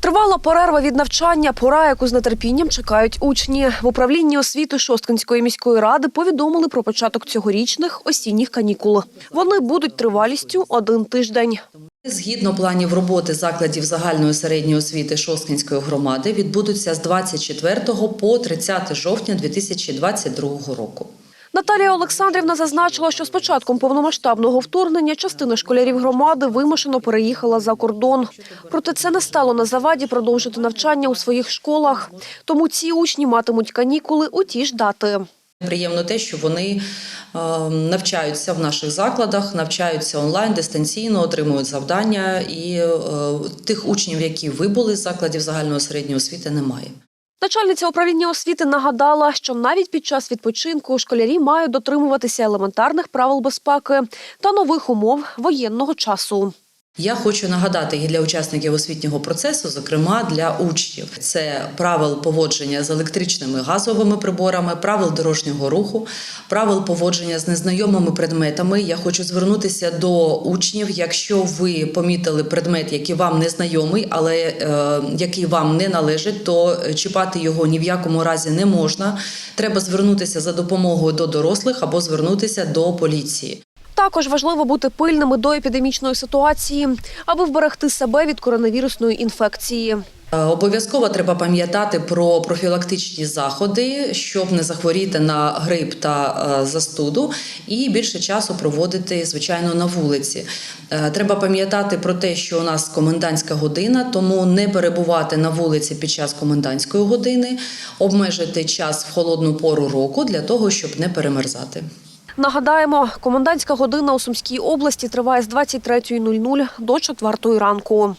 Тривала перерва від навчання, пора, яку з нетерпінням чекають учні. В управлінні освіти Шосткинської міської ради повідомили про початок цьогорічних осінніх канікул. Вони будуть тривалістю один тиждень. Згідно планів роботи закладів загальної середньої освіти Шосткинської громади відбудуться з 24 по 30 жовтня 2022 року. Наталія Олександрівна зазначила, що з початком повномасштабного вторгнення частина школярів громади вимушено переїхала за кордон. Проте це не стало на заваді продовжити навчання у своїх школах. Тому ці учні матимуть канікули у ті ж дати. Приємно те, що вони е, навчаються в наших закладах, навчаються онлайн, дистанційно, отримують завдання, і е, тих учнів, які вибули з закладів загальної середньої освіти, немає. Начальниця управління освіти нагадала, що навіть під час відпочинку школярі мають дотримуватися елементарних правил безпеки та нових умов воєнного часу. Я хочу нагадати і для учасників освітнього процесу, зокрема для учнів, це правил поводження з електричними газовими приборами, правил дорожнього руху, правил поводження з незнайомими предметами. Я хочу звернутися до учнів. Якщо ви помітили предмет, який вам не знайомий, але е, який вам не належить, то чіпати його ні в якому разі не можна. Треба звернутися за допомогою до дорослих або звернутися до поліції. Також важливо бути пильними до епідемічної ситуації, аби вберегти себе від коронавірусної інфекції. Е, Обов'язково треба пам'ятати про профілактичні заходи, щоб не захворіти на грип та е, застуду, і більше часу проводити звичайно на вулиці. Е, Треба пам'ятати про те, що у нас комендантська година, тому не перебувати на вулиці під час комендантської години, обмежити час в холодну пору року для того, щоб не перемерзати. Нагадаємо, комендантська година у Сумській області триває з 23.00 до 4.00 ранку.